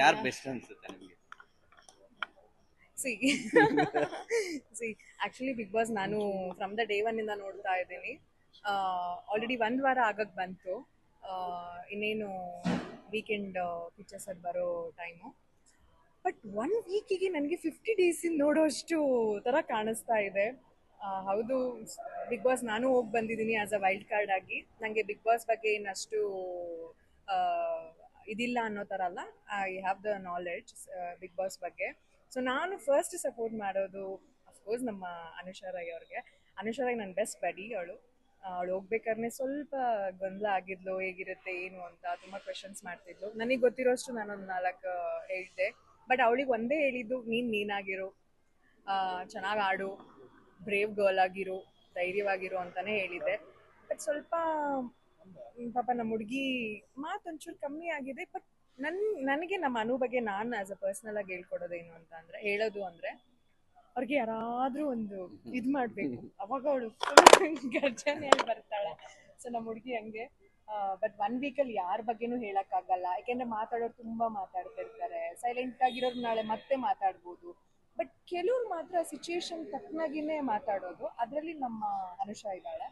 ಯಾರು ಬೆಸ್ಟ್ ಅನ್ಸುತ್ತೆ ನಿಮಗೆ? See see actually Bigg Boss ನಾನು ಫ್ರಮ್ ದ ಡೇ ಒನ್ ಇಂದ ನೋಡ್ತಾ ಇದ್ದೀನಿ. ಆಲ್ರೆಡಿ ಒಂದ್ ವಾರ ಆಗಕ್ ಬಂತು. ಇನ್ನೇನು ವೀಕೆಂಡ್ ಪಿಕ್ಚರ್ಸ್ ಅಲ್ಲಿ ಬರೋ ಟೈಮು ಬಟ್ ಒನ್ ವೀಕಿಗೆ ನನಗೆ ಫಿಫ್ಟಿ ಡೇಸಿಂದ ನೋಡೋಷ್ಟು ಥರ ಕಾಣಿಸ್ತಾ ಇದೆ. ಹೌದು ಬಿಗ್ ಬಾಸ್ ನಾನು ಹೋಗಿ ಬಂದಿದ್ದೀನಿ ಆಸ್ ಅ ವೈಲ್ಡ್ ಕಾರ್ಡ್ ಆಗಿ. ನನಗೆ ಬಿಗ್ ಬಾಸ್ ಬಗ್ಗೆ ಇನ್ನಷ್ಟು ಇದಿಲ್ಲ ಅನ್ನೋ ಥರ ಅಲ್ಲ. I have the knowledge Bigg Boss ಬಗ್ಗೆ. ಸೊ ನಾನು ಫಸ್ಟ್ ಸಪೋರ್ಟ್ ಮಾಡೋದು ಅಫ್ಕೋರ್ಸ್ ನಮ್ಮ ಅನುಷಾ ರೈ ಅವ್ರಿಗೆ. ಅನುಷಾ ರೈ ನನ್ನ ಬೆಸ್ಟ್ ಬಡಿ ಅವಳು. ಅವಳು ಹೋಗ್ಬೇಕಾದ್ರೆ ಸ್ವಲ್ಪ ಗೊಂದಲ ಆಗಿದ್ಲು, ಹೇಗಿರುತ್ತೆ, ಏನು ಅಂತ ತುಂಬ ಕ್ವೆಶನ್ಸ್ ಮಾಡ್ತಿದ್ಲು. ನನಗೆ ಗೊತ್ತಿರೋಷ್ಟು ನಾನೊಂದು ನಾಲ್ಕು ಹೇಳಿದೆ. ಬಟ್ ಅವಳಿಗೆ ಒಂದೇ ಹೇಳಿದ್ದು, ನೀನು ನೀನಾಗಿರು ಚೆನ್ನಾಗಿ ಆಡು ಬ್ರೇವ್ ಗರ್ಲ್ ಆಗಿರು, ಧೈರ್ಯವಾಗಿರು ಅಂತಲೇ ಹೇಳಿದ್ದೆ. ಬಟ್ ಸ್ವಲ್ಪ ಪಾಪ ನಮ್ಮ ಹುಡುಗಿ ಮಾತು ಒಂಚೂರು ಕಮ್ಮಿ ಆಗಿದೆ ಬಟ್ ನನ್, ನನಗೆ ನಮ್ಮ ಅನು ಬಗ್ಗೆ ನಾನು ಆಸ್ ಅ ಪರ್ಸನಲ್ ಆಗಿ ಹೇಳ್ಕೊಡೋದೇನು ಅಂತ ಅಂದ್ರೆ, ಹೇಳೋದು ಅಂದ್ರೆ ಅವ್ರಿಗೆ ಯಾರಾದ್ರೂ ಒಂದು ಇದ್ ಮಾಡ್ಬೇಕು. ಅವಾಗ ಅವಳು ಗರ್ಜನೆಯಲ್ಲಿ ಬರ್ತಾಳೆ. ಸೊ ನಮ್ಮ ಹುಡುಗಿ ಹಂಗೆ ಬಟ್ ಒನ್ ವೀಕಲ್ಲಿ ಯಾರ ಬಗ್ಗೆನೂ ಹೇಳಕ್ಕಾಗಲ್ಲ. ಯಾಕೆಂದ್ರೆ ಮಾತಾಡೋರು ತುಂಬಾ ಮಾತಾಡ್ತಿರ್ತಾರೆ ಸೈಲೆಂಟ್ ಆಗಿರೋರು ನಾಳೆ ಮತ್ತೆ ಮಾತಾಡ್ಬೋದು. ಬಟ್ ಕೆಲವ್ರು ಮಾತ್ರ ಸಿಚುಯೇಷನ್ ತಕ್ಕನಾಗಿನೇ ಮಾತಾಡೋದು. ಅದರಲ್ಲಿ ನಮ್ಮ ಅನುಷಾ ಇದ್ದಾಳೆ.